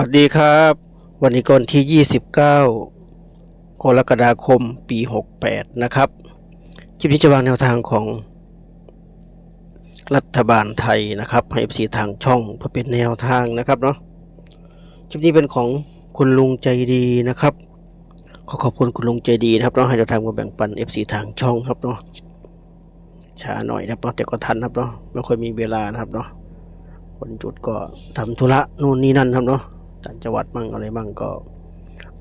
วัสดีครับ วันนี้ก่อนที่ 29 กรกฎาคมปี 68 นะครับ คลิปนี้จะวางแนวทางของรัฐบาลไทยนะครับให้ FC ทางช่องเพื่อเป็นแนวทางนะครับเนาะคลิปนี้เป็นของคุณลุงใจดีนะครับ ขอขอบคุณคุณลุงใจดีนะครับเนาะให้เราทำมาแบ่งปัน FC ทางช่องครับเนาะช้าหน่อยนะครับเนาะแต่ก็ทันครับเนาะไม่ค่อยมีเวลานะครับเนาะวันหยุดก็ทำธุระนู่นนี่นั่นครับเนาะ ต่างจังหวัดมั่งอะไรมั่งก็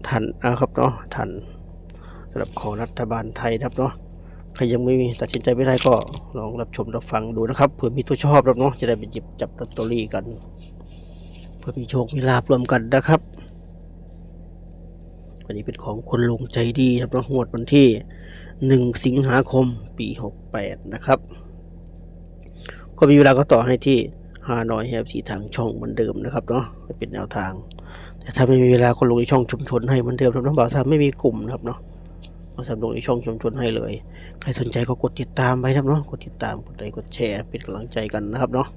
ทันนะครับเนาะทันสำหรับของรัฐบาลไทยครับเนาะใครยังไม่มีตัดสินใจไม่ได้ก็ลองรับชมรับฟังดูนะครับเผื่อมีตัวชอบรับเนาะจะได้ไปหยิบจับลอตเตอรี่กัน เพื่อมีโชคมีลาบรวมกันนะครับวันนี้เป็นของคนลงใจดีครับเนาะงวดวันที่หนึ่งสิงหาคมปีหกแปดนะครับ ก็มีเวลาก็ต่อให้ที่ ฮานอยแฮปสีทางช่องเหมือนเดิมนะครับเนาะไม่เป็นแนวทาง แต่ถ้าไม่มีเวลาก็ลงในช่องชุมชนให้เหมือนเดิมครับน้องบ่าวสามไม่มีกลุ่มนะครับเนาะบาสามลงในช่องชุมชนให้เลย ใครสนใจก็กดติดตามไปครับเนาะกดติดตามกดไลค์กดแชร์เป็นกำลังใจกันนะครับเนาะ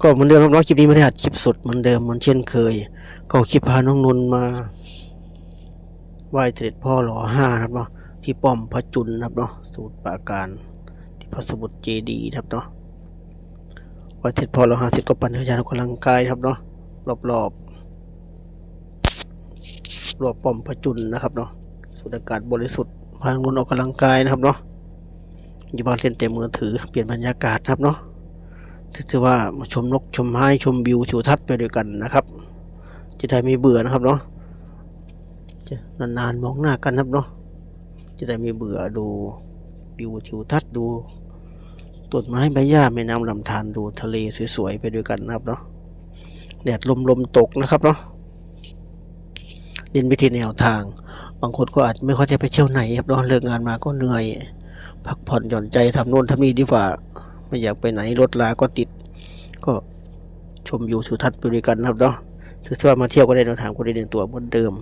ก็เหมือนเดิมครับเนาะคลิปนี้ไม่ได้อัดคลิปสดเหมือนเดิมเหมือนเช่นเคย ก็คลิปพาน้องนนมาไหว้เสด็จพ่อหล่อห้าครับเนาะที่ป้อมพระจุลนครับเนาะสูตรปราการที่พระสมุทรเจดีครับเนาะ พอเสร็จพอเราหาเสร็จก็ปั่นจักรยานออกกำลังกายครับเนาะรอบรอบรอบป้อมพระจุลนะครับเนาะสูดอากาศบริสุทธิ์พาลุนออกกำลังกายนะครับเนาะอยู่บ้านเล่นเต็มมือถือเปลี่ยนบรรยากาศครับเนาะถือว่ามาชมนกชมไม้ชมวิวทิวทัศน์ไปด้วยกันนะครับ จะได้ไม่เบื่อนะครับเนาะจะนานๆมองหน้ากันครับเนาะจะได้ไม่เบื่อดูวิวทิวทัศน์ดู ต้นไม้ใบหญ้าแม่น้ำลำธารดูทะเลสวยๆไปด้วยกันนะครับเนาะแดดลมลมตกนะครับเนาะเน้นไปที่แนวทาง บางคนก็อาจไม่ค่อยได้ไปเที่ยวไหนครับเนาะเลิกงานมาก็เหนื่อย พักผ่อนหย่อนใจทำโน่นทำนี่ดีกว่า ไม่อยากไปไหนรถลาก็ติด ก็ชมอยู่ทิวทัศน์ไปด้วยกันนะครับเนาะถือว่ามาเที่ยวก็ได้แนวทางก็ได้เดินตัวเหมือนเดิม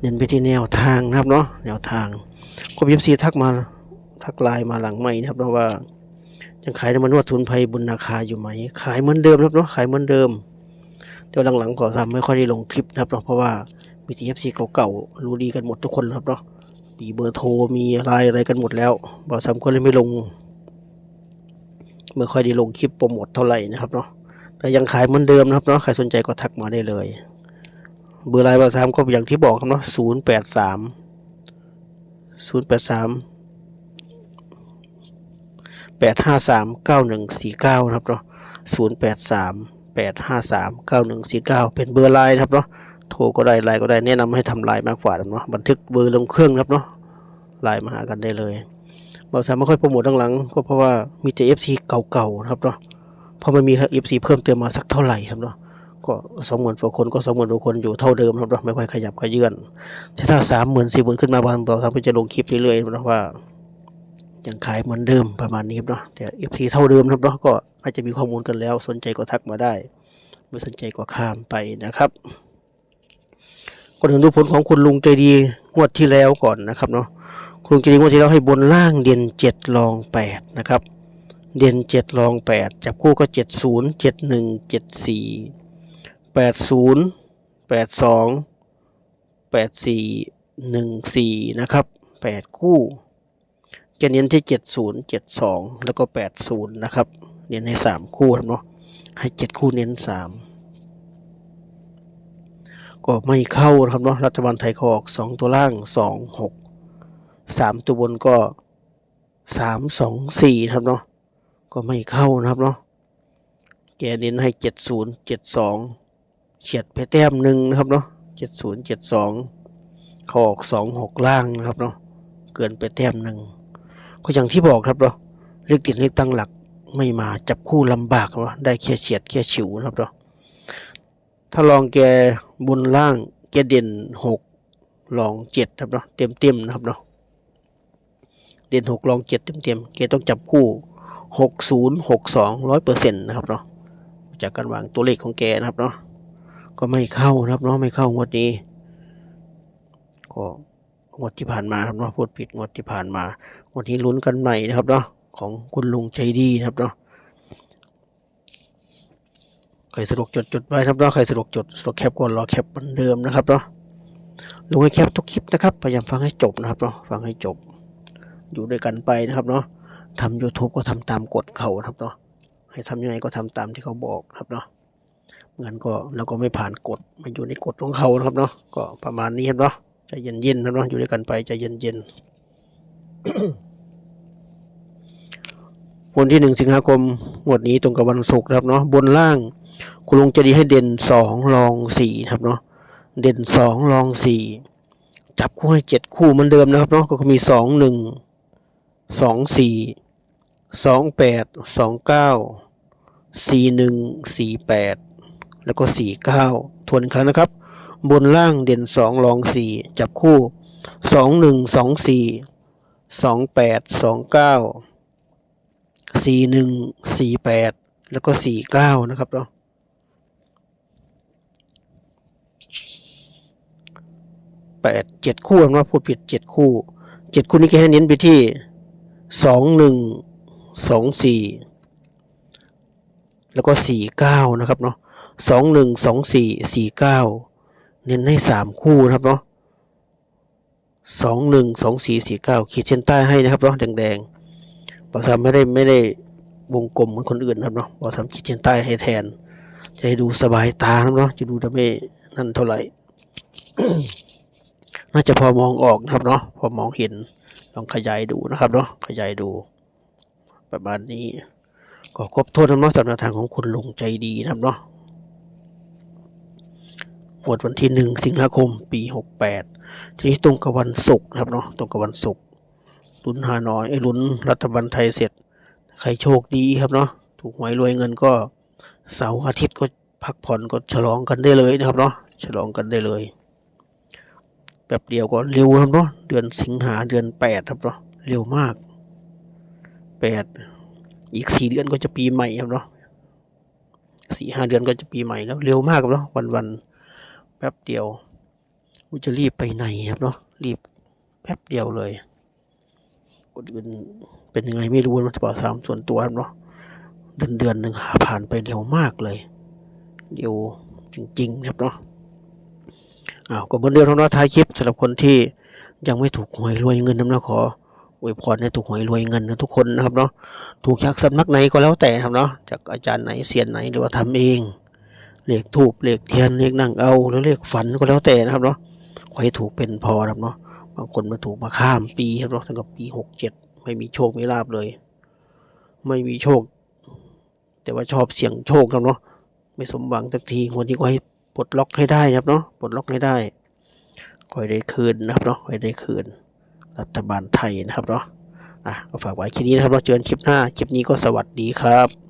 เน้นไปที่แนวทางนะครับเนาะแนวทางก็พีซีทักมาทักไลน์มาหลังไม่นะครับเนาะว่า ยังขายน้ำมันนวดสุนไพรบุญนาคาอยู่ไหม ขายเหมือนเดิมครับเนาะขายเหมือนเดิม เดี๋ยวหลังๆก่อซ้ำไม่ค่อยได้ลงคลิปนะครับเนาะเพราะว่ามีทีเอฟซีเก่าๆรู้ดีกันหมดทุกคนครับเนาะมีเบอร์โทรมีไลน์อะไรกันหมดแล้วบ่าวซ้ำก็เลยไม่ลงไม่ค่อยได้ลงคลิปโปรโมทเท่าไหร่นะครับเนาะแต่ยังขายเหมือนเดิมนะครับเนาะใครสนใจก็ทักมาได้เลย เบอร์ไลน์บ่าวซ้ำก็อย่างที่บอกครับเนาะศูนย์แปดสามศูนย์แปดสาม แปดห้าสามเก้าหนึ่งสี่เก้านะครับเนาะศูนย์แปดสามแปดห้าสามเก้าหนึ่งสี่เก้าเป็นเบอร์ไลน์นะครับเนาะโทรก็ได้ไลน์ก็ได้แนะนำให้ทำไลน์มากกว่าเนาะบันทึกเบอร์ลงเครื่องครับเนาะไลน์มาหากันได้เลยบาสายไม่ค่อยโปรโมทด้านหลัง ก็เพราะว่ามีแต่เอฟซีเก่าๆนะครับเนาะเพราะมันมีเอฟซีเพิ่มเติมมาสักเท่าไหร่ครับเนาะก็สองหมื่นกว่าคนก็สองหมื่นกว่าคนอยู่เท่าเดิมครับเนาะไม่ค่อยขยับขยื่นแต่ถ้าสามหมื่นสี่หมื่นขึ้นมาบางบางครั้งจะลงคลิปเรื่อยๆนะว่า ยังขายเหมือนเดิมประมาณนี้เนาะแต่ FT เท่าเดิมนะครับเนาะก็อาจจะมีข้อมูลกันแล้ว สนใจก็ทักมาได้ ไม่สนใจก็ข้ามไปนะครับก็ถึงดูผลของคุณลุงใจดีงวดที่แล้วก่อนนะครับเนาะคุณลุงใจดีงวดที่แล้วให้บนล่างเด่นเจ็ดรองแปดนะครับ เด่นเจ็ดรองแปดจับคู่ก็เจ็ดศูนย์เจ็ดหนึ่งเจ็ดสี่แปดศูนย์แปดสองแปดสี่หนึ่งสี่นะครับแปดคู่ จะเน้นที่เจ็ดศูนย์เจ็ดสองแล้วก็แปดศูนย์นะครับ เน้นให้สามคู่ครับเนาะให้เจ็ดคู่เน้นสามก็ไม่เข้านะครับเนาะรัฐบาลไทยขออกสองตัวล่างสองหกสามตัวบนก็สามสองสี่ครับเนาะก็ไม่เข้านะครับเนาะแกเน้นให้เจ็ดศูนย์เจ็ดสองเฉียดไปแต้มหนึ่งนะครับเนาะเจ็ดศูนย์เจ็ดสองเขออกสองหกล่างนะครับเนาะเกินไปแต้มหนึ่ง ก็อย่างที่บอกครับเนาะเลขเด่นเลขตั้งหลักไม่มาจับคู่ลำบากเนาะได้แค่เฉียดแค่ฉิวนะครับเนาะถ้าลองแกบนล่างแกเด่นหกลองเจ็ดครับเนาะเต็มเต็มนะครับเนาะเด่นหกลองเจ็ดเต็มเต็มแกต้องจับคู่หกศูนย์หกสองร้อยเปอร์เซ็นต์นะครับเนาะจากการวางตัวเลขของแกนะครับเนาะก็ไม่เข้านะครับเนาะไม่เข้างวดนี้ก็งวดที่ผ่านมาครับเนาะพูดผิดงวดที่ผ่านมา วันนี้ลุ้นกันใหม่นะครับเนาะของคุณลุงใจดีนะครับเนาะใครสะดวกจดจดไว้นะครับเนาะใครสะดวกจดสะดวกแคปก็รอแคปเหมือนเดิมนะครับเนาะลงให้แคปทุกคลิปนะครับพยายามฟังให้จบนะครับเนาะฟังให้จบ อยู่ด้วยกันไปนะครับเนาะทำ YouTube ก็ทำตามกฎเขานะครับเนาะให้ทำยังไงก็ทำตามที่เขาบอกครับเนาะงั้นก็เราก็ไม่ผ่านกฎมาอยู่ในกฎของเขานะครับเนาะก็ประมาณนี้ครับเนาะใจเย็นๆนะเนาะอยู่ด้วยกันไปใจเย็นๆ วันที่หนึ่งสิงหาคมงวดนี้ตรงกับวันศุกร์ครับเนาะบนล่างคุณลุงจะดีให้เด่นสองรองสี่ครับเนาะเด่นสองรองสี่จับคู่ให้เจ็ดคู่เหมือนเดิมนะครับเนาะก็มีสองหนึ่งสองสี่สองแปดสองเก้าสี่หนึ่งสี่แปดแล้วก็สี่เก้าทวนครั้งนะครับ บนล่างเด่นสองรองสี่จับคู่สองหนึ่งสองสี่สองแปดสองเก้า สี่หนึ่งสี่แปดแล้วก็สี่เก้านะครับเนาะแปดเจ็ดคู่นะพูดผิดเจ็ดคู่เจ็ดคู่นี้แค่เน้นไปที่สองหนึ่งสองสี่แล้วก็สี่เก้านะครับเนาะสองหนึ่งสองสี่สี่เก้าเน้นให้สามคู่นะครับเนาะสองหนึ่งสองสี่สี่เก้าขีดเส้นใต้ให้นะครับเนาะแดงๆ บอสามไม่ได้ไม่ได้วงกลมเหมือนคนอื่นนะครับเนาะบอสามขีดเส้นใต้ให้แทน จะให้ดูสบายตาครับเนาะจะดูจะไม่นั่นเท่าไหร่ น่าจะพอมองออกนะครับเนาะพอมองเห็นลองขยายดูนะครับเนาะขยายดู ประมาณนี้ ก็ครบถ้วนนะเนาะสำหรับทางของคุณลุงใจดีนะครับเนาะหมวดวันที่หนึ่งสิงหาคมปีหกแปดทีนี้ตรงกับวันศุกร์นะครับเนาะตรงกับวันศุกร์ ลุ้นหาหน้อยไอ้ลุ้นรัฐบาลไทยเสร็จ ใครโชคดีครับเนาะถูกหวยรวยเงินก็เสาร์อาทิตย์ก็พักผ่อนก็ฉลองกันได้เลยนะครับเนาะฉลองกันได้เลยแบบเดียวก็เร็วครับเนาะเดือนสิงหาเดือนแปดครับเนาะเร็วมากแปดอีกสี่เดือนก็จะปีใหม่ครับเนาะสี่ห้าเดือนก็จะปีใหม่แล้วเร็วมากครับเนาะวันวันแป๊บเดียวกูจะรีบไปไหนครับเนาะรีบแป๊บเดียวเลย คนอื่นเป็นยังไงไม่รู้นะบอกสามส่วนตัวเนาะเดือนเดือนหนึ่งผ่านไปเร็วมากเลย เร็วจริงๆนะครับเนาะอ้าวก็เหมือนเดิมเท่านั้นท้ายคลิปสำหรับคนที่ยังไม่ถูกหวยรวยเงินนะนะขออวยพรให้ถูกหวยรวยเงินนะทุกคนนะครับเนาะถูกจากสำนักไหนก็แล้วแต่นะครับเนาะจากอาจารย์ไหนเสียนไหนหรือว่าทำเองเลขถูกเลขเทียนเลขนั่งเอาหรือเลขฝันก็แล้วแต่นะครับเนาะขอให้ถูกเป็นพอครับเนาะ บางคนมาถูกมาข้ามปีครับเนาะตั้งแต่ปีหกเจ็ดไม่มีโชคไม่ลาบเลย ไม่มีโชค แต่ว่าชอบเสี่ยงโชคครับเนาะไม่สมหวังสักทีวันนี้ก็ให้ปลดล็อกให้ได้นะครับเนาะปลดล็อกให้ได้คอยได้คืนนะครับเนาะคอยได้คืน รัฐบาลไทยนะครับเนาะอะก็ฝากไว้คลิปนี้นะครับเราเจอกันคลิปหน้า คลิปนี้ก็สวัสดีครับ